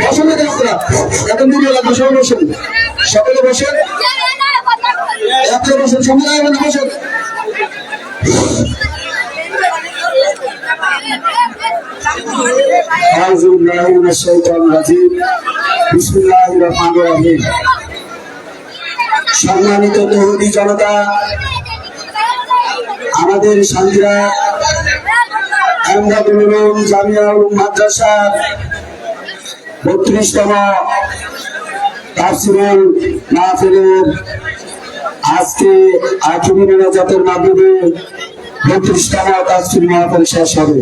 বসুন না আপনারা এখন দূরে লাগবে সবাই বসুন সকলে বসেন একজন বসুন সামনে দাঁড়াবেন বসুন أعوذ بالله من الشيطان الرجيم بسم الله الرحمن الرحيم সম্মানিত তহুদি জনতা আমাদের শান্তিরা আহমদাদুল উলুম জামিয়া উলুম মাদ্রাসা বত্রিশতম তাফসিরুল মাহফিলের আজকে আঠুরি মোনাজাতের মাধ্যমে বত্রিশতম তাফসির মাহফিল শেষ হবে।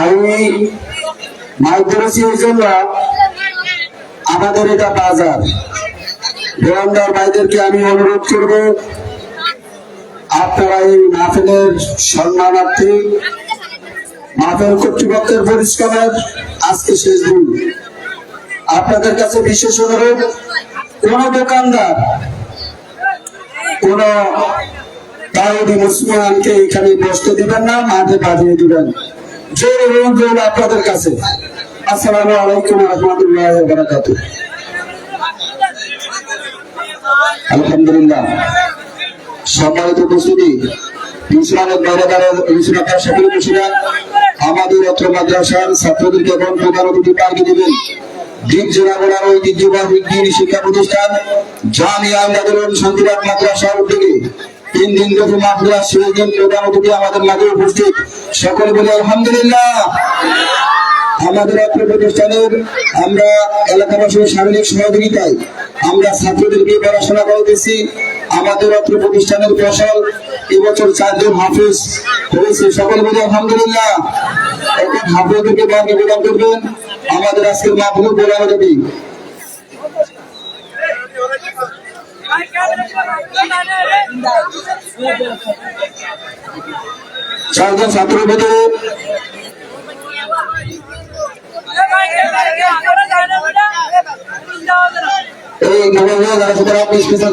আমি মাইক ধরেছি এই জন্য আমাদের এটা বাজার। দোকানদার ভাইদেরকে আমি অনুরোধ করব, আপনারা এই মাহফিলের সম্মানার্থে মাহফিল কর্তৃপক্ষের পরিষ্কারের আজকে শেষ দিন। আপনাদের কাছে বিশেষ অনুরোধ, কোন দোকানদার, কোন তাওদি মুসলমানকে এখানে বসতে দিবেন না, মাঠে পাঠিয়ে দিবেন। জোর জোর আপনাদের কাছে। আসসালামু আলাইকুম রহমতুল্লাহ বারাকাতু আলহামদুলিল্লাহ। সম্মানিত উপস্থিতি ইসলামের বাইরে দ্বারা ইসলামের সকল বসিরা আমাদের অত্র মাদ্রাসার ছাত্রদেরকে এখন প্রধান অতিথি পার্কে দিবেন। দ্বীপ জেলা বলার ঐতিহ্যবাহী শিক্ষা প্রতিষ্ঠান জামিয়া আহমদুল শান্তিরাত মাদ্রাসার উদ্যোগে তিন দিন ব্যাপী মাদ্রাসা শেষ দিন প্রধান অতিথি আমাদের মাঝে উপস্থিত। সকলে বলি, আলহামদুলিল্লাহ। আমাদের অত্র প্রতিষ্ঠানের আমরা এলাকাবাসীর শারীরিক সহযোগিতায় আমরা ছাত্রদেরকে পড়াশোনা করতেছি আমাদের অত্র প্রতিষ্ঠানের ফসল এবছর চারজন হাফিজ হয়েছে। সকল বলে আলহামদুলিল্লাহ। এখন হাফিজদেরকে বার্গে প্রদান করবেন। আমাদের আজকের মাহফিল বলা যাবে চারজন ছাত্রের ভেতরে। এই সুতরাং আপনি স্পেশাল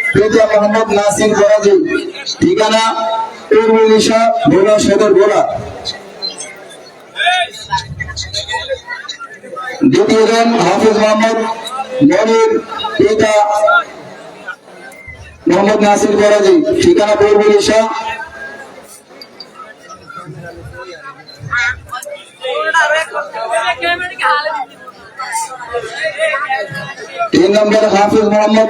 পিতা মোহাম্মদ নাসির ফরাজি। ঠিকানা পূর্বদিশা ভোলা সদর, ভোলা। দ্বিতীয় হাফিজ মোহাম্মদ মনির, পিতা মোহাম্মদ নাসির ফরাজি। ঠিকানা পূর্বদিশা তিন নম্বর হাফিজ মোহাম্মদ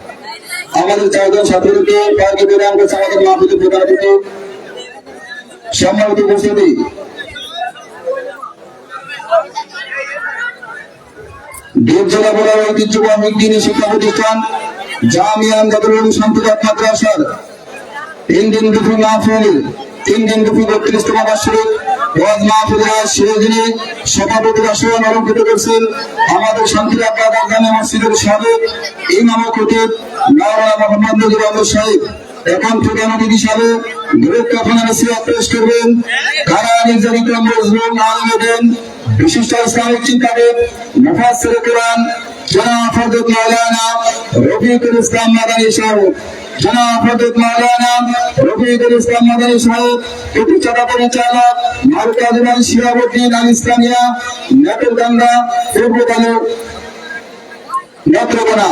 আমাদের চারজন করছে আমাদের প্রধান অতিথি সম্মানিত উপস্থিতি। বলার ঐতিহ্যবাহী দিনী শিক্ষা প্রতিষ্ঠান আমদাদুল শান্তিরাত মাদ্রাসার তিন দিন দুপুর মাহফিল, তিন দিন দুপুর অলঙ্কৃত করছেন। আমাদের জামে মসজিদের সাবেক ইমাম খতিব মাওলানা মোহাম্মদ সাহেব, এখন প্রধান অতিথি হিসাবে গ্রেট কাফানা নসিহত পেশ কোরআন, জনাব ফরদুল মাওলানা রফিকুল ইসলাম মাদানী সাহেব সাহেব প্রতিষ্ঠাতা পরিচালক মারুকাজ শিয়াবুদ্দিন ইসলামিয়া নেত্রকোনা।